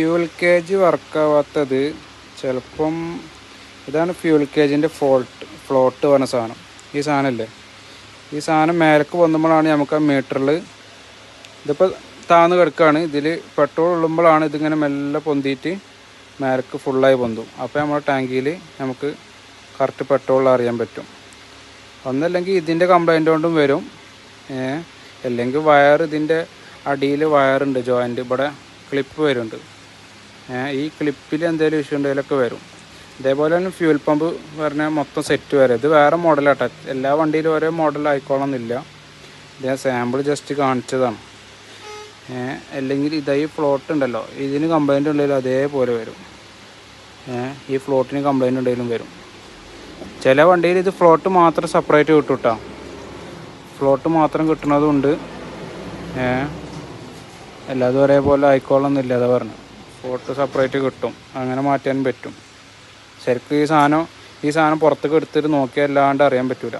Fuel cage വർക്കാവാത്തത് ചിലപ്പം ഇതാണ് fuel കേജിന്റെ fault float പറഞ്ഞ സാധനം. ഈ സാധനമല്ലേ ഈ സാധനം മേലേക്ക് വന്നുമ്പോഴാണ് നമുക്ക് ആ മീറ്ററിൽ ഇതിപ്പോൾ താന്ന് കിടക്കുകയാണ് ഇതിൽ പെട്രോൾ ഉള്ളുമ്പോഴാണ് ഇതിങ്ങനെ മെല്ലെ പൊന്തിയിട്ട് മേലേക്ക് ഫുള്ളായി പൊന്തും. അപ്പോൾ നമ്മുടെ ടാങ്കിയിൽ നമുക്ക് കറക്റ്റ് പെട്രോൾ അറിയാൻ പറ്റും. ഒന്നല്ലെങ്കിൽ ഇതിന്റെ കംപ്ലൈന്റ് കൊണ്ടും വരും. അല്ലെങ്കിൽ വയർ ഇതിന്റെ അടിയിൽ വയറുണ്ട് ജോയിന്റ് ഇവിടെ ക്ലിപ്പ് വരുന്നുണ്ട്. ഈ ക്ലിപ്പിൽ എന്തെങ്കിലും ഇഷ്യൂ ഉണ്ടെങ്കിലൊക്കെ വരും. ഇതേപോലെ തന്നെ ഫ്യൂൽ പമ്പ് പറഞ്ഞാൽ മൊത്തം സെറ്റ് വരെ. ഇത് വേറെ മോഡലാട്ടോ എല്ലാ വണ്ടിയിലും ഒരേ മോഡൽ ആയിക്കോളണമെന്നില്ല ഇത് ഞാൻ സാമ്പിൾ ജസ്റ്റ് കാണിച്ചതാണ് അല്ലെങ്കിൽ ഇതായി ഫ്ലോട്ട് ഉണ്ടല്ലോ. ഇതിന് കംപ്ലൈന്റ് ഉണ്ടെങ്കിലും അതേപോലെ വരും. ഈ ഫ്ലോട്ടിന് കംപ്ലൈന്റ് ഉണ്ടെങ്കിലും വരും. ചില വണ്ടിയിൽ ഇത് ഫ്ലോട്ട് മാത്രം സെപ്പറേറ്റ് കിട്ടും ഫ്ലോട്ട് മാത്രം കിട്ടുന്നതുണ്ട് ഏ എല്ലാതും ഒരേപോലെ ആയിക്കോളണമെന്നില്ല അതാ പറഞ്ഞു ഫ്ലോട്ട് സെപ്പറേറ്റ് കിട്ടും. അങ്ങനെ മാറ്റാൻ പറ്റും. ശരിക്കും ഈ സാധനം ഈ സാധനം പുറത്തേക്ക് എടുത്തിട്ട് നോക്കിയാൽ അല്ലാണ്ട് അറിയാൻ പറ്റൂല.